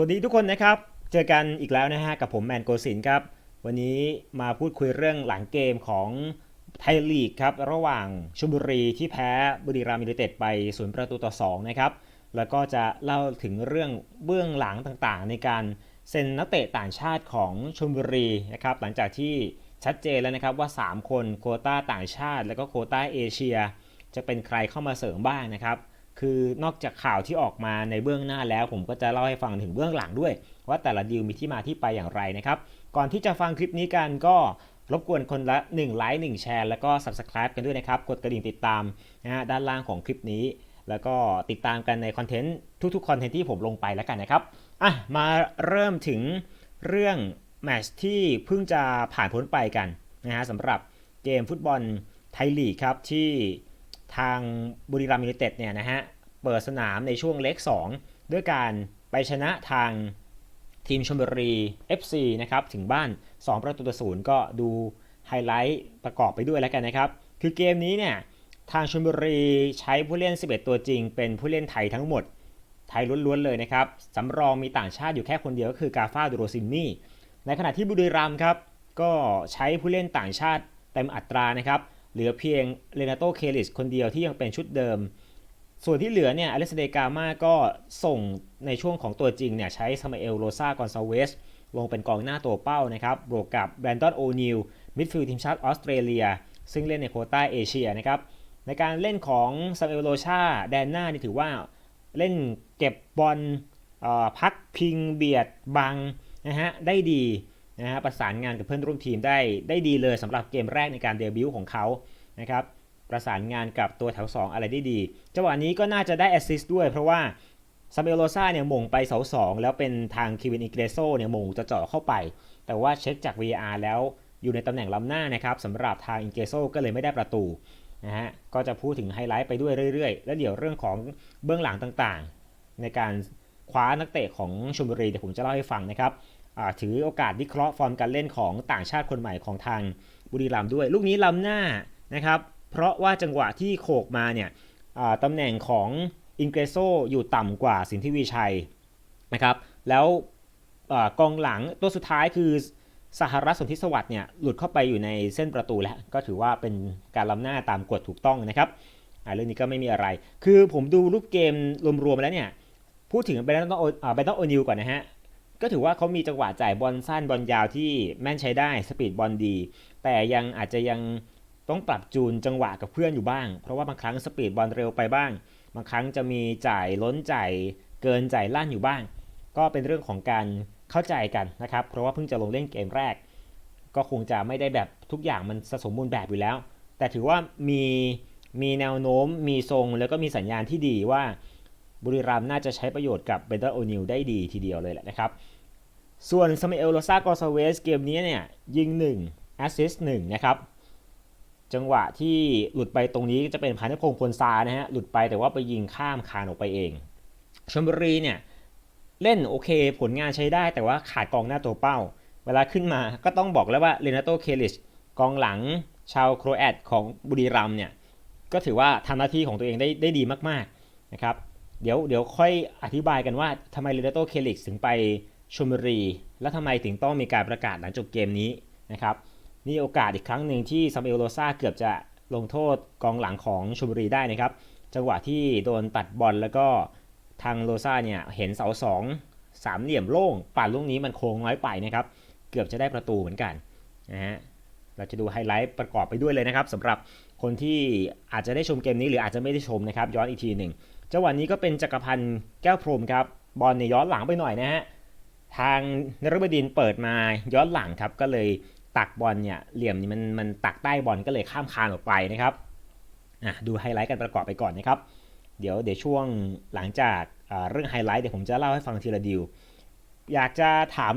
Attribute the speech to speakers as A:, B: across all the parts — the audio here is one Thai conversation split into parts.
A: วัสดีทุกคนนะครับ เจอกันอีกแล้วนะฮะกับผมแมนโกสินครับ วันนี้มาพูดคุยเรื่องหลังเกมของไทยลีกครับ ระหว่างชลบุรีที่แพ้บุรีรัมย์ยูไนเต็ดไปศูนย์ประตูต่อ2นะครับ แล้วก็จะเล่าถึงเรื่องเบื้องหลังต่างๆ ในการเซ็นนักเตะต่างชาติของชลบุรีนะครับ หลังจากที่ชัดเจนแล้วนะครับว่า 3 คนโคต้าต่างชาติ แล้วก็โคต้าเอเชีย จะเป็นใครเข้ามาเสริมบ้างนะครับ คือนอกจากข่าวที่ออกมาในเบื้องหน้าแล้ว ผมก็จะเล่าให้ฟังถึงเบื้องหลังด้วย ว่าแต่ละดีลมีที่มาที่ไปอย่างไรนะครับ ก่อนที่จะฟังคลิปนี้กันก็รบกวนคนละ1ไลค์1แชร์แล้วก็ Subscribe กันด้วยนะครับ กดกระดิ่งติดตามนะฮะด้านล่างของคลิปนี้ แล้วก็ติดตามกันในคอนเทนต์ทุกๆคอนเทนต์ที่ผมลงไปแล้วกันนะครับอะมาเริ่มถึงเรื่องแมชที่เพิ่งจะผ่านพ้นไปกันนะฮะสำหรับเกมฟุตบอลไทยลีกครับที่ ทางบุรีรัมย์ยูไนเต็ดเนี่ยนะฮะเปิดสนามในช่วงเล็ก 2 ด้วยการไปชนะทางทีมชลบุรี FC นะครับถึงบ้าน 2 ประตูต่อศูนย์ก็ดูไฮไลท์ประกอบไปด้วยแล้วกันนะครับ คือเกมนี้เนี่ยทางชลบุรีใช้ผู้เล่น 11 ตัวจริง เป็นผู้เล่นไทยทั้งหมด ไทยล้วนๆเลยนะครับสำรองมีต่างชาติอยู่แค่คนเดียวก็คือกาฟาดูโรซินนี่ในขณะที่บุรีรัมย์ครับก็ใช้ผู้เล่นต่างชาติเต็มอัตรานะครับ เหลือเพียงเลนาโตเคลิสคนเดียวที่ยังเป็นชุดเดิม ส่วนที่เหลือเนี่ยอเลสเดกามาก็ส่งในช่วงของตัวจริงเนี่ยใช้ซามาเอลโรซากอนซาเวสลงเป็นกองหน้าตัวเป้านะครับบวกกับแบรนดอนโอนิลมิดฟิลด์ทีมชาติออสเตรเลีย ซึ่งเล่นในโคต้าเอเชียนะครับในการเล่นของซามเอลโรชาแดนหน้านี่ถือว่าเล่นเก็บบอลพักพิงเบียดบังนะฮะได้ดี นะฮะประสานงานกับเพื่อนร่วมทีมได้ได้ดีเลยสำหรับเกมแรกในการเดบิวต์ของเขานะครับประสานงานกับตัวแถว 2 อะไรได้ดีจังหวะนี้ก็น่าจะได้แอสซิสต์ด้วยเพราะว่าซาเบโลซาเนี่ยม่งไปเสาสองแล้วเป็นทางคิวินอิเกรโซเนี่ยม่งจะเจาะเข้าไป แต่ว่าเช็คจาก VR แล้วอยู่ในตำแหน่งล้ำหน้านะครับสำหรับทางอิเกรโซก็เลยไม่ได้ประตูนะฮะก็จะพูดถึงไฮไลท์ไปด้วยเรื่อย ๆ แล้วเดี๋ยวเรื่องของเบื้องหลังต่างๆ ในการคว้านักเตะของชลบุรีเดี๋ยวผมจะเล่าให้ฟังนะครับ ถือโอกาสวิเคราะห์ฟอร์มการเล่นของต่างชาติคนใหม่ของทางบุรีรัมย์ด้วย ลูกนี้ล้ำหน้านะครับ เพราะว่าจังหวะที่โขกมาเนี่ยตำแหน่งของอินเกรโซอยู่ต่ำกว่าสินทิวีชัยนะครับ แล้วกองหลังตัวสุดท้ายคือสหรัฐสนธิสวัสดิ์เนี่ยหลุดเข้าไปอยู่ในเส้นประตูแล้ว ก็ถือว่าเป็นการล้ำหน้าตามกฎถูกต้องนะครับเรื่องนี้ก็ไม่มีอะไร คือผมดูรูปเกมรวมๆแล้วเนี่ย พูดถึงเบรนตันเบรนตันโอนิลก่อนนะฮะ ก็ถือว่าเขามีจังหวะจ่ายบอลสั้นบอลยาวที่แม่นใช้ได้สปีดบอลดี แต่ยังอาจจะยังต้องปรับจูนจังหวะกับเพื่อนอยู่บ้าง เพราะว่าบางครั้งสปีดบอลเร็วไปบ้าง บางครั้งจะมีจ่ายล้นจ่ายเกินจ่ายลั่นอยู่บ้าง ก็เป็นเรื่องของการเข้าใจกันนะครับ เพราะว่าเพิ่งจะลงเล่นเกมแรก ก็คงจะไม่ได้แบบทุกอย่างมันสมบูรณ์แบบอยู่แล้ว แต่ถือว่ามีมีแนวโน้มมีทรงแล้วก็มีสัญญาณที่ดีว่า บุรีรัมย์น่าจะใช้ประโยชน์กับเบนเตอร์โอนิลได้ดีทีเดียวเลยแหละนะครับ ส่วนซามิเอลโรซากอซาเวสเกมนี้เนี่ยยิง1แอสซิสต์1นะครับจังหวะที่หลุดไปตรงนี้จะเป็นพานุพงศ์พลซานะฮะหลุดไปแต่ว่าไปยิงข้ามคานออกไปเองชลบุรีเนี่ยเล่นโอเคผลงานใช้ได้แต่ว่าขาดกองหน้าตัวเป้า เวลาขึ้นมาก็ต้องบอกแล้วว่าเลนาโตเคลิชกองหลังชาวโครแอตของบุรีรัมเนี่ยก็ถือว่าทำหน้าที่ของตัวเองได้ได้ดีมากๆนะครับ เดี๋ยวเดี๋ยวค่อยอธิบายกันว่าทำไมเลนาโตเคลิชถึงไปชลบุรี แล้วทำไมถึงต้องมีการประกาศหลังจบเกมนี้นะครับนี่โอกาสอีกครั้งหนึ่งที่ซามเอลโรซาเกือบจะลงโทษกองหลังของชลบุรีได้นะครับ จังหวะที่โดนตัดบอลแล้วก็ทางโรซาเนี่ยเห็นเสาสองสามเหลี่ยมโล่งป่านลูกนี้มันโค้งน้อยไปนะครับ เกือบจะได้ประตูเหมือนกันนะฮะเราจะดูไฮไลท์ประกอบไปด้วยเลยนะครับสำหรับคนที่อาจจะได้ชมเกมนี้หรืออาจจะไม่ได้ชมนะครับ ย้อนอีกทีหนึ่ง จังหวะนี้ก็เป็นจักรพันธ์แก้วพรมครับ บอลเนี่ยย้อนหลังไปหน่อยนะฮะ ทางนรบดินเปิดมาย้อนหลังครับ ก็เลยตักบอลเนี่ยเหลี่ยมนี้มันมันตักใต้บอลก็เลยข้ามคานออกไปนะครับอะดูไฮไลท์กันประกอบไปก่อนนะครับ เดี๋ยวเดี๋ยวช่วงหลังจากเรื่องไฮไลท์เดี๋ยวผมจะเล่าให้ฟังทีละดิว อยากจะถาม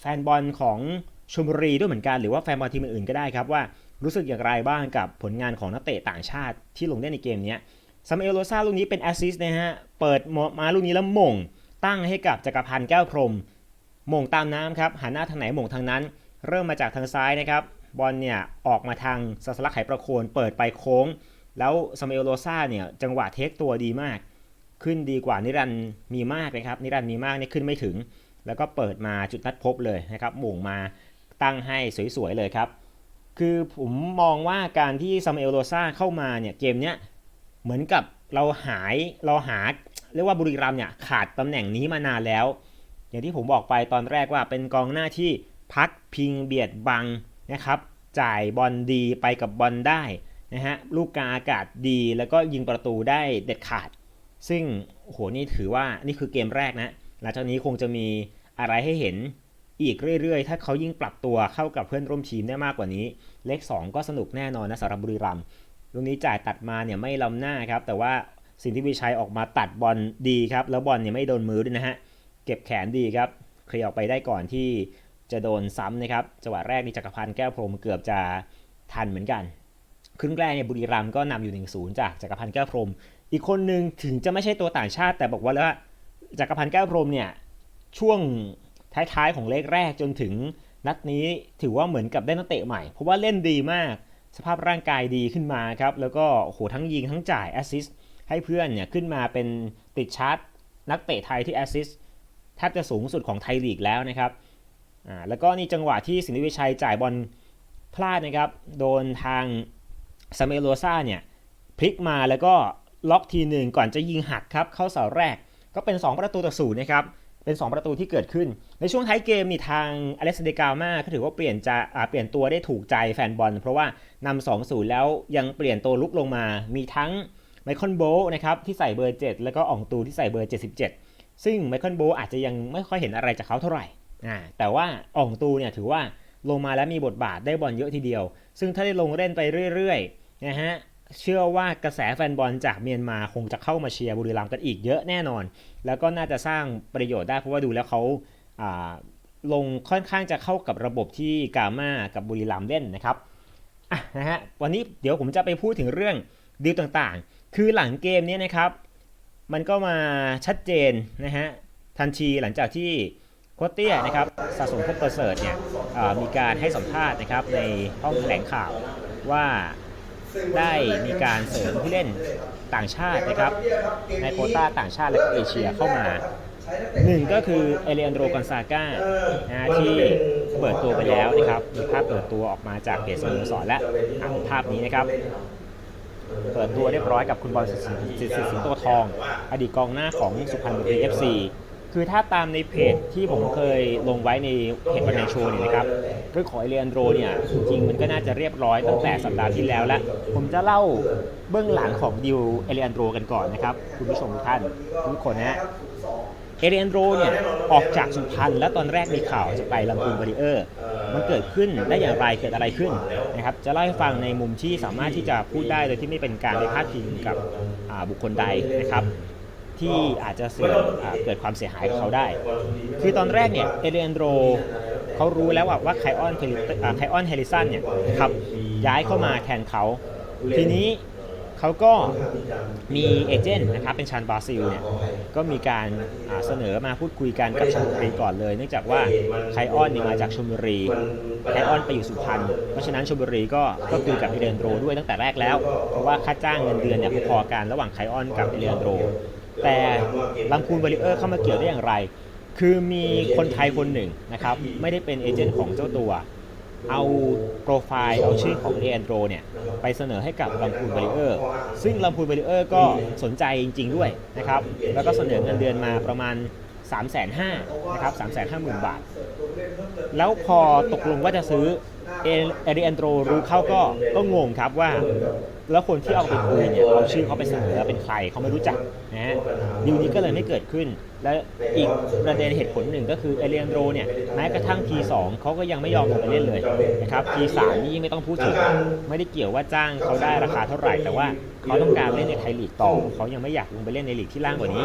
A: แฟนบอลของชลบุรีด้วยเหมือนกันหรือว่าแฟนบอลทีมอื่นๆก็ได้ครับว่ารู้สึกอย่างไรบ้างกับผลงานของนักเตะต่างชาติที่ลงเล่นในเกมนี้ ซามเอลโรซาลูกนี้เป็นแอสซิสต์นะฮะ เปิดมาลูกนี้แล้วมง ตั้งให้กับจักรพันธ์แก้วพรมมงตามน้ำครับ หันหน้าทางไหนมงทางนั้น เริ่มมาจากทางซ้ายนะครับ บอลเนี่ยออกมาทางสัสลักไขประโคนเปิดไปโค้ง แล้วซามเอลโรซาเนี่ยจังหวะเทคตัวดีมาก ขึ้นดีกว่านิรันมีมากนะครับ นิรันมีมากเนี่ยขึ้นไม่ถึง แล้วก็เปิดมาจุดนัดพบเลยนะครับม่งมาตั้งให้สวยๆเลยครับ คือผมมองว่าการที่ซามเอลโรซาเข้ามาเนี่ยเกมเนี้ย เหมือนกับเราหายเราหาเรียกว่าบุรีรัมเนี่ยขาดตำแหน่งนี้มานานแล้ว อย่างที่ผมบอกไปตอนแรกว่าเป็นกองหน้าที่พักพิงเบียดบังนะครับจ่ายบอลดีไปกับบอลได้นะฮะลูกกาอากาศดีแล้วก็ยิงประตูได้เด็ดขาด ซึ่งโอ้โหนี่ถือว่านี่คือเกมแรกนะหลังจากนี้คงจะมีอะไรให้เห็นอีกเรื่อยๆ ถ้าเขายิ่งปรับตัวเข้ากับเพื่อนร่วมทีมได้มากกว่านี้ เลข 2 ก็สนุกแน่นอนนะสำหรับบุรีรัมย์ ลูกนี้จ่ายตัดมาเนี่ยไม่ล้ำหน้าครับ แต่ว่าสิ่งที่วิชัยออกมาตัดบอลดีครับ แล้วบอลเนี่ยไม่โดนมือด้วยนะฮะ เก็บแขนดีครับ เคลียร์ออกไปได้ก่อนที่จะโดนซ้ำนะครับ จังหวะแรกนี่จักรพันธ์แก้วพรมเกือบจะทันเหมือนกัน ครึ่งแรกเนี่ยบุรีรัมย์ก็นำอยู่1-0จากจักรพันธ์แก้วพรม อีกคนหนึ่งถึงจะไม่ใช่ตัวต่างชาติ แต่บอกว่าแล้วาจักรพันธ์แก้วพรมเนี่ยช่วงท้ายๆของเลขแรกจนถึงนัดนี้ถือว่าเหมือนกับได้นักเตะใหม่ เพราะว่าเล่นดีมาก สภาพร่างกายดีขึ้นมาครับ แล้วก็โหทั้งยิงทั้งจ่ายแอสซิสต์ให้เพื่อนเนี่ยขึ้นมาเป็นติดชาร์ตนักเตะไทยที่แอสซิสต์แทบจะสูงสุดของไทยลีกแล้วนะครับอ่าแล้วก็นี่จังหวะที่สินิวิชัยจ่ายบอลพลาดนะครับ โดนทางซาเมโลซาเนี่ยพลิกมาแล้วก็ล็อกทีหนึ่งก่อนจะยิงหักครับเข้าเสาแรกก็เป็น 2 ประตูต่อศูนย์นะครับ เป็น 2 ประตูที่เกิดขึ้น ในช่วงท้ายเกมนี่ทางอเล็กซานเดกามาก็ถือว่าเปลี่ยนจะเปลี่ยนตัวได้ถูกใจแฟนบอล เพราะว่านำ2 0 แล้วยังเปลี่ยนตัวลุกลงมา มีทั้งไมเคิลโบนะครับที่ใส่เบอร์ 7 แล้วก็อ่องตูที่ใส่เบอร์ 77 ซึ่งไมเคิลโบอาจจะยังไม่ค่อยเห็นอะไรจากเขาเท่าไหร่อ่าแต่ว่าอ่องตูเนี่ยถือว่าลงมาแล้วมีบทบาทได้บอลเยอะทีเดียว ซึ่งถ้าได้ลงเล่นไปเรื่อยๆนะฮะ เชื่อว่ากระแสแฟนบอลจากเมียนมาคงจะเข้ามาเชียร์บุรีรัมย์กันอีกเยอะแน่นอน แล้วก็น่าจะสร้างประโยชน์ได้เพราะว่าดูแล้วเขาลงค่อนข้างจะเข้ากับระบบที่กาม่ากับบุรีรัมย์เล่นนะครับอะนะฮะวันนี้เดี๋ยวผมจะไปพูดถึงเรื่องดีลต่างๆ คือหลังเกมนี้นะครับ มันก็มาชัดเจนนะฮะทันทีหลังจากที่โคชเตี้ยนะครับสะสมพบประเสริฐเนี่ยมีการให้สัมภาษณ์นะครับในห้องแถลงข่าวว่า ได้มีการเสริมผู้เล่นต่างชาตินะครับ ในโคต้าต่างชาติและก็เอเชียเข้ามาหนึ่งก็คือเอเลนโดรกอนซาก้านะที่เปิดตัวไปแล้วนะครับมีภาพเปิดตัวออกมาจากเพจสโมสรและอะภาพนี้นะครับ เปิดตัวเรียบร้อยกับคุณบอลสิติสิทธิ์สิงโตทอง อดีตกองหน้าของสุพรรณบุรีเอฟซี คือถ้าตามในเพจที่ผมเคยลงไว้ในเพจวันในโชว์เนี่ยนะครับเรื่องของเอเลอันโดรเนี่ยจริงๆมันก็น่าจะเรียบร้อยตั้งแต่สัปดาห์ที่แล้วแล้วผมจะเล่าเบื้องหลังของดิวเอเลอันโดรกันก่อนนะครับ คุณผู้ชมทุกท่านทุกคนนะฮะเอเลอันโดรเนี่ยออกจากสุพรรณแล้วตอนแรกมีข่าวจะไปลำพูนบาริเออร์มันเกิดขึ้นได้อย่างไรเกิดอะไรขึ้นนะครับจะเล่าให้ฟังในมุมที่สามารถที่จะพูดได้โดยที่ไม่เป็นการไปพาดพิงกับบุคคลใดนะครับ ที่อาจจะเสื่อมเกิดความเสียหายกับเขาได้ คือตอนแรกเนี่ยเอเลนโดเขารู้แล้วว่าว่าไคออนเฮลิอ่าไคออนเฮลิสันเนี่ยครับย้ายเข้ามาแทนเขา ทีนี้เขาก็มีเอเจนต์นะครับเป็นชานบราซิลเนี่ยก็มีการเสนอมาพูดคุยกันกับชลบุรีก่อนเลย เนื่องจากว่าไคออนเนี่ยมาจากชลบุรีไคออนไปอยู่สุพรรณเพราะฉะนั้นชลบุรีก็ก็คุยกับเอเลนโดด้วยตั้งแต่แรกแล้ว เพราะว่าค่าจ้างเงินเดือนเนี่ยพอๆกันระหว่างไคออนกับเอเลนโด แต่ลำพูนบริเออร์เข้ามาเกี่ยวได้อย่างไร คือมีคนไทยคนหนึ่งนะครับ ไม่ได้เป็นเอเจนต์ของเจ้าตัว เอาโปรไฟล์ เอาชื่อของเอแอนโดรเนี่ย ไปเสนอให้กับลำพูนบริเออร์ ซึ่งลำพูนบริเออร์ก็สนใจจริง ๆ ด้วยนะครับ แล้วก็เสนอเงินเดือนมาประมาณ 3 5 0 0 0นะครับ3 5 0 0 0 0 บาท แล้วพอตกลงว่าจะซื้อเอเอริแอนโดรรู้เข้าก็ก็งงครับว่า แล้วคนที่เอาไปคุยเนี่ยเอาชื่อเขาไปเสนอเป็นใครเขาไม่รู้จักนะฮะดีลนี้ก็เลยไม่เกิดขึ้น และอีกประเด็นเหตุผลหนึ่งก็คือเอเลียนโดเนี่ยแม้กระทั่ง P2 เขาก็ยังไม่ยอมลงไปเล่นเลยนะครับ P3 นี่ยังไม่ต้องพูดถึงไม่ได้เกี่ยวว่าจ้างเขาได้ราคาเท่าไหร่ แต่ว่าเขาต้องการเล่นในไทยลีกต่อเขายังไม่อยากลงไปเล่นในลีกที่ล่างกว่านี้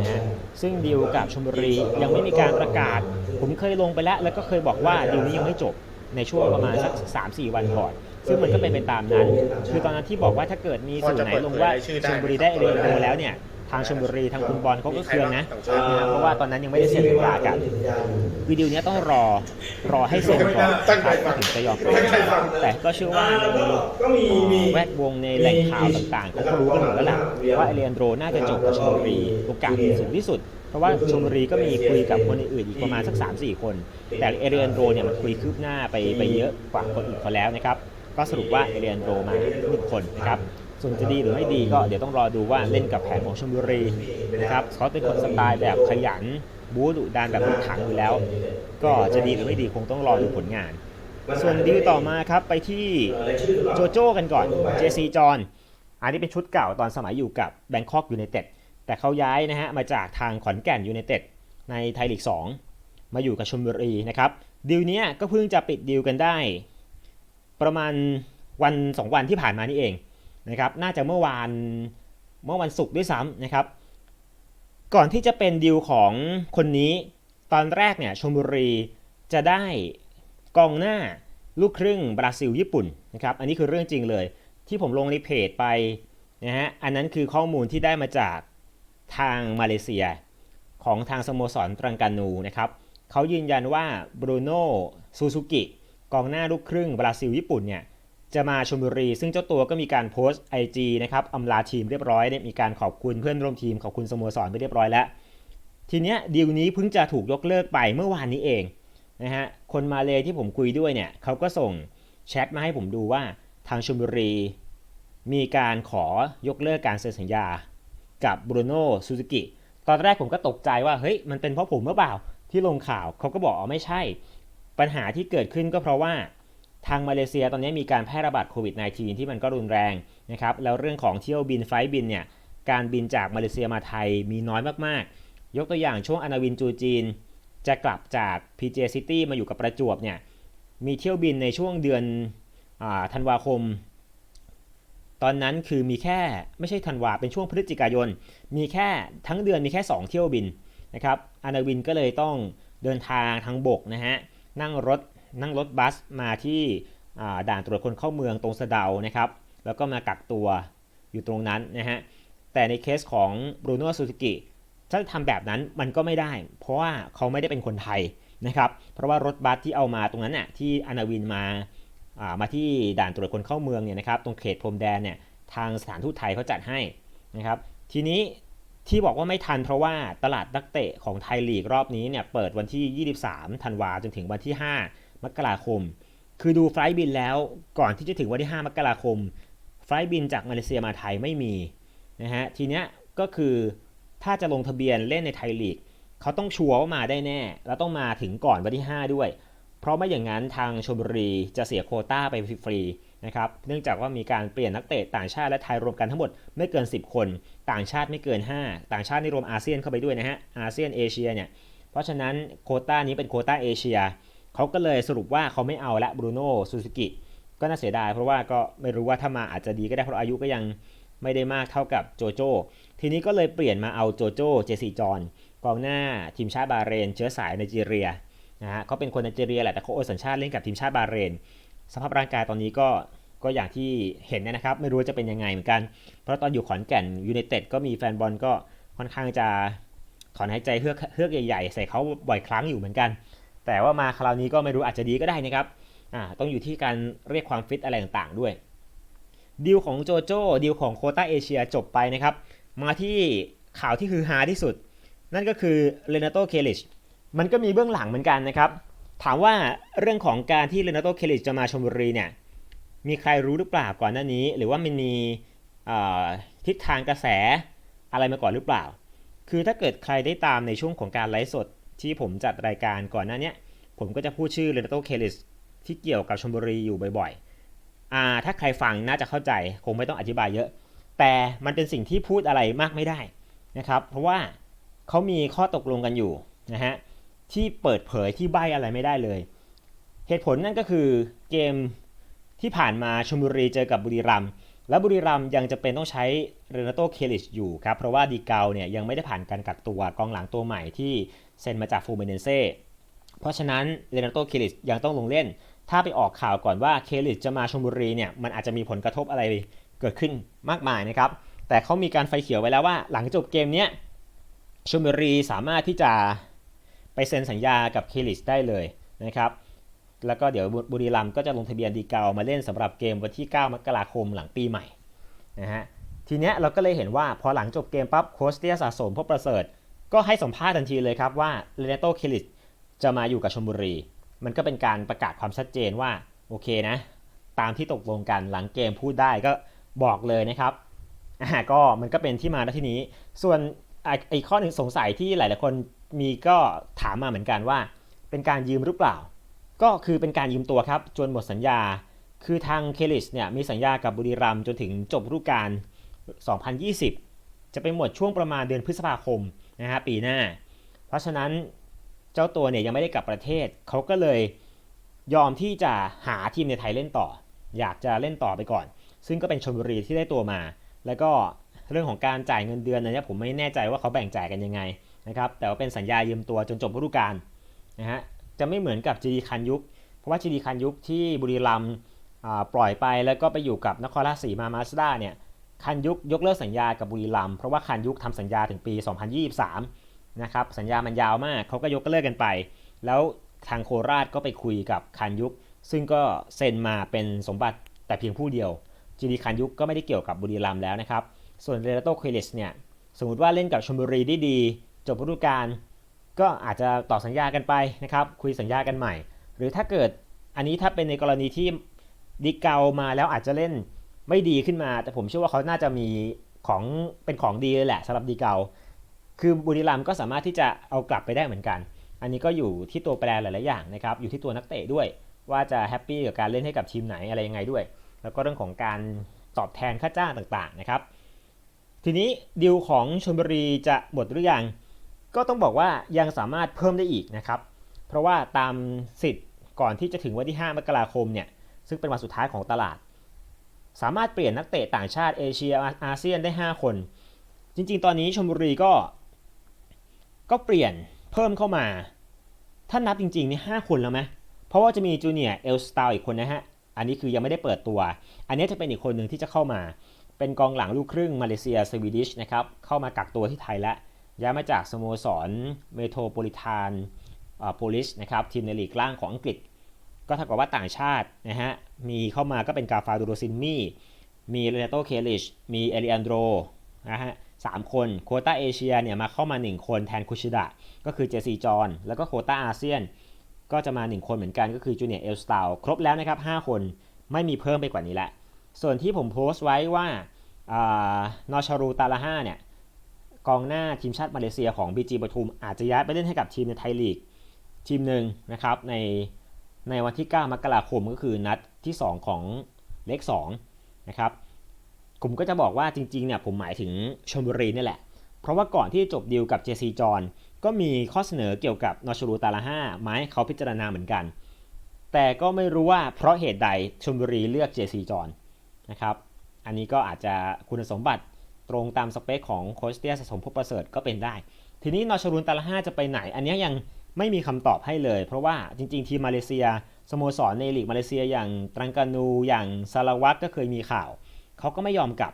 A: นะฮะซึ่งดีลกับชลบุรียังไม่มีการประกาศ ผมเคยลงไปแล้ว แล้วก็เคยบอกว่าดีลนี้ยังไม่จบ ในช่วงประมาณสัก3-4วันก่อน ซึ่งมันก็เป็นไปตามนั้น คือตอนนั้นที่บอกว่าถ้าเกิดมีสื่อไหนลงว่าชลบุรีได้เอเลียนโดแล้วเนี่ยทางชลบุรีทางคุณบอลเขาก็เคืองนะนะเพราะว่าตอนนั้นยังไม่ได้เซ็นสัญญากันคือดีลเนี้ยต้องรอรอให้เซ็นก่อนครับถึงจะยอมปล่อยแต่ก็เชื่อว่าใน
B: ก็มีมี
A: แวดวงในแหล่งข่าวต่างๆเขาก็รู้กันหมดแล้วแหละว่าเอเลียนโดรน่าจะจบกับชลบุรีโอกาสสูงที่สุดเพ ราะว่าชลบุรีก็มีคุยกับคนอื่นอีกประมาณสัก 3-4 คน แต่เอเลียนโดรเนี่ยมันคุยคืบหน้าไปไปเยอะกว่าคนอื่นเขาแล้วนะครับ ก็สรุปว่าเอเลียนโดรมาหนึ่งคนนะครับส่วนจะดีหรือไม่ดีก็เดี๋ยวต้องรอดูว่าเล่นกับแผนของชลบุรีนะครับเขาเป็นคนสไตล์แบบขยันบู๊ดุดันแบบรถถังอยู่แล้ว ก็จะดีหรือไม่ดีคงต้องรอดูผลงาน ส่วนดีต่อมาครับไปที่โจโจ้กันก่อนเจซีจอนอันนี้เป็นชุดเก่าตอนสมัยอยู่กับแบงคอกยูไนเต็ด แต่เขาย้ายนะฮะมาจากทางขอนแก่นยูไนเต็ดในไทยลีก 2 มาอยู่กับชลบุรีนะครับดีลนี้ก็เพิ่งจะปิดดีลกันได้ ประมาณวัน 2 วันที่ผ่านมานี่เองนะครับน่าจะเมื่อวานเมื่อวันศุกร์ด้วยซ้ำนะครับ ก่อนที่จะเป็นดีลของคนนี้ตอนแรกเนี่ยชลบุรีจะได้กองหน้าลูกครึ่งบราซิลญี่ปุ่นนะครับอันนี้คือเรื่องจริงเลย ที่ผมลงในเพจไปนะฮะอันนั้นคือข้อมูลที่ได้มาจาก ทางมาเลเซีย ของทางสโมสรตรังกานูนะครับเขายืนยันว่าบรูโน่ซูซูกิกองหน้าลูกครึ่งบราซิลญี่ปุ่นเนี่ยจะมาชลบุรี ซึ่งเจ้าตัวก็มีการโพสต์ IG นะครับอำลาทีมเรียบร้อยเนี่ยมีการขอบคุณเพื่อนร่วมทีมขอบคุณสโมสรไปเรียบร้อยแล้ว ทีเนี้ยดีลนี้เพิ่งจะถูกยกเลิกไปเมื่อวานนี้เองนะฮะคนมาเลยที่ผมคุยด้วยเนี่ยเขาก็ส่งแชทมาให้ผมดูว่าทางชลบุรี มีการขอยกเลิกการเซ็นสัญญา กับบรูโน่ซูซูกิตอนแรกผมก็ตกใจว่าเฮ้ยมันเป็นเพราะผมหรือเปล่าที่ลงข่าวเขาก็บอกอ๋อไม่ใช่ ปัญหาที่เกิดขึ้นก็เพราะว่าทางมาเลเซียตอนนี้มีการแพร่ระบาดโควิด -19 ที่มันก็รุนแรงนะครับแล้วเรื่องของเที่ยวบินไฟล์บินเนี่ยการบินจากมาเลเซียมาไทยมีน้อยมากๆ ยกตัวอย่างช่วงอนาวินจูจีน จะกลับจาก PJ City มาอยู่กับประจวบเนี่ยมีเที่ยวบินในช่วงเดือนอธันวาคม ตอนนั้นคือมีแค่ไม่ใช่ธันวาเป็นช่วงพฤศจิกายน มีแค่ทั้งเดือนมีแค่ 2 เที่ยวบินนะครับอานาวินก็เลยต้องเดินทางทางบกนะฮะนั่งรถนั่งรถบัสมาที่ด่านตรวจคนเข้าเมืองตรงสะเดานะครับ แล้วก็มากักตัวอยู่ตรงนั้นนะฮะแต่ในเคสของบรูโน่ซูซูกิถ้าทำแบบนั้นมันก็ไม่ได้ เพราะว่าเขาไม่ได้เป็นคนไทยนะครับ เพราะว่ารถบัสที่เอามาตรงนั้นน่ะที่อานาวินมา มาที่ด่านตรวจคนเข้าเมืองเนี่ยนะครับตรงเขตพรมแดนเนี่ยทางสถานทูตไทยเขาจัดให้นะครับทีนี้ที่บอกว่าไม่ทันเพราะว่าตลาดนักเตะของไทยลีกรอบนี้เนี่ยเปิดวันที่ 23 ธันวาจนถึงวันที่ 5 มกราคม คือดูไฟล์บินแล้วก่อนที่จะถึงวันที่ 5 มกราคม ไฟล์บินจากมาเลเซียมาไทยไม่มีนะฮะทีเนี้ยก็คือถ้าจะลงทะเบียนเล่นในไทยลีกเขาต้องชัวร์ว่ามาได้แน่ แล้วต้องมาถึงก่อนวันที่ 5 ด้วย เพราะไม่อย่างนั้นทางชลบุรีจะเสียโคต้าไปฟรีนะครับ เนื่องจากว่ามีการเปลี่ยนนักเตะต่างชาติและไทยรวมกันทั้งหมดไม่เกิน 10 คน ต่างชาติไม่เกิน 5 ต่างชาตินี่รวมอาเซียนเข้าไปด้วยนะฮะ อาเซียนเอเชียเนี่ย เพราะฉะนั้นโคต้านี้เป็นโคต้าเอเชีย เขาก็เลยสรุปว่าเขาไม่เอาละบรูโน่ซูซูกิก็น่าเสียดายเพราะว่าก็ไม่รู้ว่าถ้ามาอาจจะดีก็ได้เพราะอายุก็ยังไม่ได้มากเท่ากับโจโจ้ ทีนี้ก็เลยเปลี่ยนมาเอาโจโจ้เจซีจอนกองหน้าทีมชาติบาเรน เชื้อสายไนจีเรีย นะฮะเขาเป็นคนไนจีเรียแหละแต่เขาโอนสัญชาติเล่นกับทีมชาติบาเรน สภาพร่างกายตอนนี้ก็ก็อย่างที่เห็นนะครับ ไม่รู้จะเป็นยังไงเหมือนกัน เพราะตอนอยู่ขอนแก่นยูไนเต็ดก็มีแฟนบอลก็ค่อนข้างจะถอนหายใจเฮือกเฮือกใหญ่ๆ ใส่เขาบ่อยครั้งอยู่เหมือนกัน แต่ว่ามาคราวนี้ก็ไม่รู้อาจจะดีก็ได้นะครับอ่าต้องอยู่ที่การเรียกความฟิตอะไรต่างๆด้วยดีลของโจโจ้ดีลของโคต้าเอเชียจบไปนะครับ มาที่ข่าวที่คือฮาที่สุด นั่นก็คือเรนาโตเคลิช มันก็มีเบื้องหลังเหมือนกันนะครับ ถามว่าเรื่องของการที่เรนาโตเคลิชจะมาชลบุรีเนี่ยมีใครรู้หรือเปล่าก่อนหน้านี้ หรือว่ามันมีทิศทางกระแสอะไรมาก่อนหรือเปล่า คือถ้าเกิดใครได้ตามในช่วงของการไลฟ์สดที่ผมจัดรายการก่อนหน้านี้ผมก็จะพูดชื่อเรนาโตเคลิสที่เกี่ยวกับชลบุรีอยู่บ่อยๆถ้าใครฟังน่าจะเข้าใจคงไม่ต้องอธิบายเยอะ แต่มันเป็นสิ่งที่พูดอะไรมากไม่ได้นะครับ เพราะว่าเขามีข้อตกลงกันอยู่นะฮะ ที่เปิดเผยที่ใบอะไรไม่ได้เลย เหตุผลนั่นก็คือเกมที่ผ่านมาชลบุรีเจอกับบุรีรัมย์และบุรีรัมย์ยังจะเป็นต้องใช้เรนโตเคลิชอยู่ครับ เพราะว่าดีเกาเนี่ยยังไม่ได้ผ่านการกักตัวกองหลังตัวใหม่ที่เซ็นมาจากฟูเมเนเซ่เพราะฉะนั้นเรนโตเคลิชยังต้องลงเล่น ถ้าไปออกข่าวก่อนว่าเคลิชจะมาชลบุรีเนี่ยมันอาจจะมีผลกระทบอะไรเกิดขึ้นมากมายนะครับ แต่เขามีการไฟเขียวไว้แล้วว่า หลังจบเกมเนี้ยชลบุรีสามารถที่จะ ไปเซ็นสัญญากับเคลิสได้เลยนะครับแล้วก็เดี๋ยวบุรีรัมย์ก็จะลงทะเบียนดีเกามาเล่นสำหรับเกมวันที่ 9 มกราคมหลังปีใหม่นะฮะทีเนี้ยเราก็เลยเห็นว่าพอหลังจบเกมปั๊บโค้ชเตียสะสมพบประเสริฐ ก็ให้สัมภาษณ์ทันทีเลยครับว่าเรเนโตเคลิสจะมาอยู่กับชลบุรี มันก็เป็นการประกาศความชัดเจนว่าโอเคนะตามที่ตกลงกันหลังเกมพูดได้ก็บอกเลยนะครับอ่าก็มันก็เป็นที่มาที่นี้ ส่วนไอ้ข้อหนึ่งสงสัยที่หลาย ๆ คน มีก็ถามมาเหมือนกันว่า เป็นการยืมหรือเปล่า ก็คือเป็นการยืมตัวครับ จนหมดสัญญา คือทางเคลิสเนี่ยมีสัญญากับบุรีรัมย์จนถึงจบฤดูกาล 2020 จะไปหมดช่วงประมาณเดือนพฤษภาคมนะฮะปีหน้า เพราะฉะนั้นเจ้าตัวเนี่ยยังไม่ได้กลับประเทศ เขาก็เลยยอมที่จะหาทีมในไทยเล่นต่อ อยากจะเล่นต่อไปก่อน ซึ่งก็เป็นชลบุรีที่ได้ตัวมา แล้วก็เรื่องของการจ่ายเงินเดือนอันนี้ผมไม่แน่ใจว่าเขาแบ่งจ่ายกันยังไง นะครับแต่ว่าเป็นสัญญายืมตัวจนจบฤดูกาลนะฮะจะไม่เหมือนกับจีดีคันยุค เพราะว่าจีดีคันยุคที่บุรีรัมย์ปล่อยไปแล้วก็ไปอยู่กับนครราชสีมามาสด้าเนี่ยคันยุคยกเลิกสัญญากับบุรีรัมย์เพราะว่าคันยุคทำสัญญาถึงปี 2023นะครับสัญญามันยาวมากเขาก็ยกเลิกกันไป แล้วทางโคราชก็ไปคุยกับคันยุค ซึ่งก็เซ็นมาเป็นสมบัติแต่เพียงผู้เดียวจีดีคันยุคก็ไม่ได้เกี่ยวกับบุรีรัมย์แล้วนะครับส่วนเรโตเคลิสเนี่ยสมมติว่าเล่นกับชลบุรีได้ดี จบฤดูกาลก็อาจจะต่อสัญญากันไปนะครับคุยสัญญากันใหม่ หรือถ้าเกิดอันนี้ถ้าเป็นในกรณีที่ดิเกามาแล้วอาจจะเล่นไม่ดีขึ้นมา แต่ผมเชื่อว่าเขาน่าจะมีของเป็นของดีเลยแหละสำหรับดีเกาคือบุรีรัมย์ก็สามารถที่จะเอากลับไปได้เหมือนกัน อันนี้ก็อยู่ที่ตัวแปรหลายๆอย่างนะครับอยู่ที่ตัวนักเตะด้วย ว่าจะแฮปปี้กับการเล่นให้กับทีมไหนอะไรยังไงด้วย แล้วก็เรื่องของการตอบแทนค่าจ้างต่างๆนะครับ ทีนี้ดิวของชลบุรีจะหมดหรือยัง ก็ต้องบอกว่ายังสามารถเพิ่มได้อีกนะครับ เพราะว่าตามสิทธิ์ก่อนที่จะถึงวันที่ 5 มกราคมเนี่ยซึ่งเป็นวันสุดท้ายของตลาด สามารถเปลี่ยนนักเตะต่างชาติเอเชียอาเซียนได้ 5 คน จริงๆ ตอนนี้ชลบุรีก็ ก็เปลี่ยนเพิ่มเข้ามา ถ้านับจริงๆนี่ห้าคนแล้วไหมเพราะว่าจะมีจูเนียร์เอลสตาอีกคนนะฮะอันนี้คือยังไม่ได้เปิดตัว อันนี้จะเป็นอีกคนหนึ่งที่จะเข้ามา เป็นกองหลังลูกครึ่งมาเลเซียสวีดิชนะครับเข้ามากักตัวที่ไทยแล้ว ย้ายมาจากสโมสรเมโทรโพลิแทนโพลิสนะครับทีมในลีกล่างของอังกฤษ ก็เท่ากับว่าต่างชาตินะฮะมีเข้ามาก็เป็นกาฟาดูโรซินมี่มีเรเนโตเคลิชมีเอลิอันโดรนะฮะสามคนโคต้าเอเชียเนี่ยมาเข้ามา 1 คนแทนคุชิดะก็คือเจซีจอนแล้วก็โคต้าอาเซียน ก็จะมา 1 คนเหมือนกันก็คือจูเนียร์เอลสตาครบแล้วนะครับ 5 คนไม่มีเพิ่มไปกว่านี้ละ ส่วนที่ผมโพสต์ไว้ว่านอชารูตาลาห้าเนี่ย กองหน้าทีมชาติมาเลเซียของ BG ปทุมอาจจะย้ายไปเล่นให้กับทีมในไทยลีกทีมหนึ่งนะครับในในวันที่ 9 มกราคมก็คือนัดที่ 2 ของเลข2นะครับผมก็จะบอกว่าจริงๆเนี่ยผมหมายถึงชลบุรีนี่แหละ เพราะว่าก่อนที่จบดีลกับเจซีจอนก็มีข้อเสนอเกี่ยวกับนอชรูตาลาห้ามาให้เขาพิจารณาเหมือนกัน แต่ก็ไม่รู้ว่าเพราะเหตุใดชลบุรีเลือกเจซีจอนนะครับอันนี้ก็อาจจะคุณสมบัติ ตรงตามสเปคของโคชเตียสะสมพบประเสริฐก็เป็นได้ ทีนี้นอชรุนตาลาห้าจะไปไหน อันนี้ยังไม่มีคำตอบให้เลย เพราะว่าจริง ๆ ทีมมาเลเซียสโมสรในลีกมาเลเซียอย่างตรังกานูอย่างซาลาวัตก็เคยมีข่าว เขาก็ไม่ยอมกลับ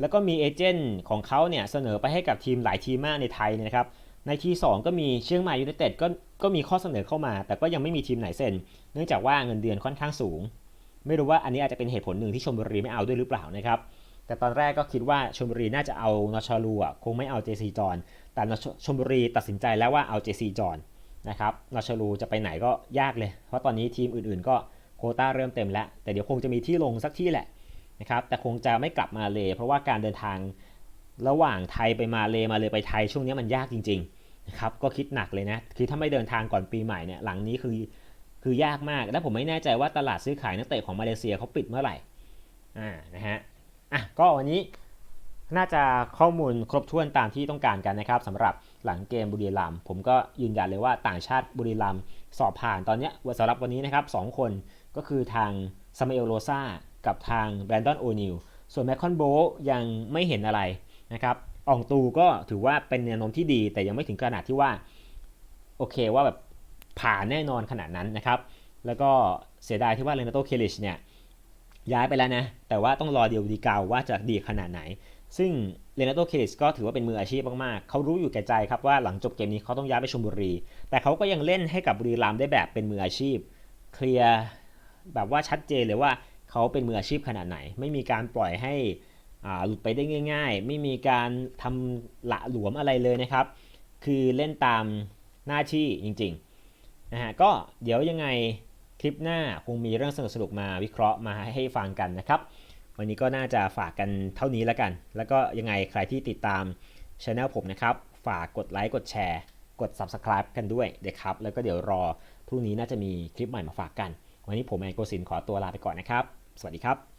A: แล้วก็มีเอเจนต์ของเขาเนี่ยเสนอไปให้กับทีมหลายทีมมากในไทยนะครับในทีสองก็มีเชียงใหม่ยูไนเต็ดก็ก็มีข้อเสนอเข้ามา แต่ก็ยังไม่มีทีมไหนเซ็น เนื่องจากว่าเงินเดือนค่อนข้างสูง ไม่รู้ว่าอันนี้อาจจะเป็นเหตุผลหนึ่งที่ชมบุรีไม่เอาด้วยหรือเปล่านะครับ แต่ตอนแรกก็คิดว่าชลบุรีน่าจะเอานอชาลูอะคงไม่เอาเจซีจอนแต่ชลบุรีตัดสินใจแล้วว่าเอาเจซีจอนนะครับนอชาลูจะไปไหนก็ยากเลย เพราะตอนนี้ทีมอื่นๆ ก็โคต้าเริ่มเต็มแล้ว แต่เดี๋ยวคงจะมีที่ลงสักที่แหละนะครับแต่คงจะไม่กลับมาเลยเพราะว่าการเดินทางระหว่างไทยไปมาเลมาเลยไปไทยช่วงนี้มันยากจริงๆนะครับก็คิดหนักเลยนะคือถ้าไม่เดินทางก่อนปีใหม่เนี่ยหลังนี้คือคือยากมาก และผมไม่แน่ใจว่าตลาดซื้อขายนักเตะของมาเลเซียเขาปิดเมื่อไหร่อ่านะฮะ ก็วันนี้น่าจะข้อมูลครบถ้วนตามที่ต้องการกันนะครับสำหรับหลังเกมบุรีรัมย์ผมก็ยืนยันเลยว่าต่างชาติบุรีรัมย์สอบผ่านตอนนี้สำหรับวันนี้นะครับ2คนก็คือทางซามูเอลโรซากับทางแบรนดอนโอนิลส่วนแมคคอนโบยังไม่เห็นอะไรนะครับอองตูก็ถือว่าเป็นแนวโน้มที่ดี แต่ยังไม่ถึงขนาดที่ว่า โอเคว่าแบบผ่านแน่นอนขนาดนั้นนะครับ แล้วก็เสียดายที่ว่าเรนโตเคลิชเนี่ย ย้ายไปแล้วนะ แต่ว่าต้องรอเดียวดีกาว่าจะดีขนาดไหน ซึ่งเรนัโตเคลิสก็ถือว่าเป็นมืออาชีพมาก ๆ เขารู้อยู่แก่ใจครับว่าหลังจบเกมนี้เขาต้องย้ายไปชลบุรี แต่เขาก็ยังเล่นให้กับบุรีรัมย์ได้แบบเป็นมืออาชีพ เคลียร์แบบว่าชัดเจนเลยว่าเขาเป็นมืออาชีพขนาดไหน ไม่มีการปล่อยให้อ่าหลุดไปได้ง่าย ๆ ไม่มีการทำหละหลวมอะไรเลยนะครับ คือเล่นตามหน้าที่จริง ๆ นะฮะ ก็เดี๋ยวยังไง คลิปหน้าคงมีเรื่องสนุกๆมาวิเคราะห์มาให้ฟังกันนะครับ วันนี้ก็น่าจะฝากกันเท่านี้แล้วกัน แล้วก็ยังไงใครที่ติดตามช anel ผมนะครับ ฝากกดไลค์กดแชร์ กด subscribe กันด้วยนะครับ แล้วก็เดี๋ยวรอพรุ่งนี้น่าจะมีคลิปใหม่มาฝากกัน วันนี้ผมแอนโกสินขอตัวลาไปก่อนนะครับ สวัสดีครับ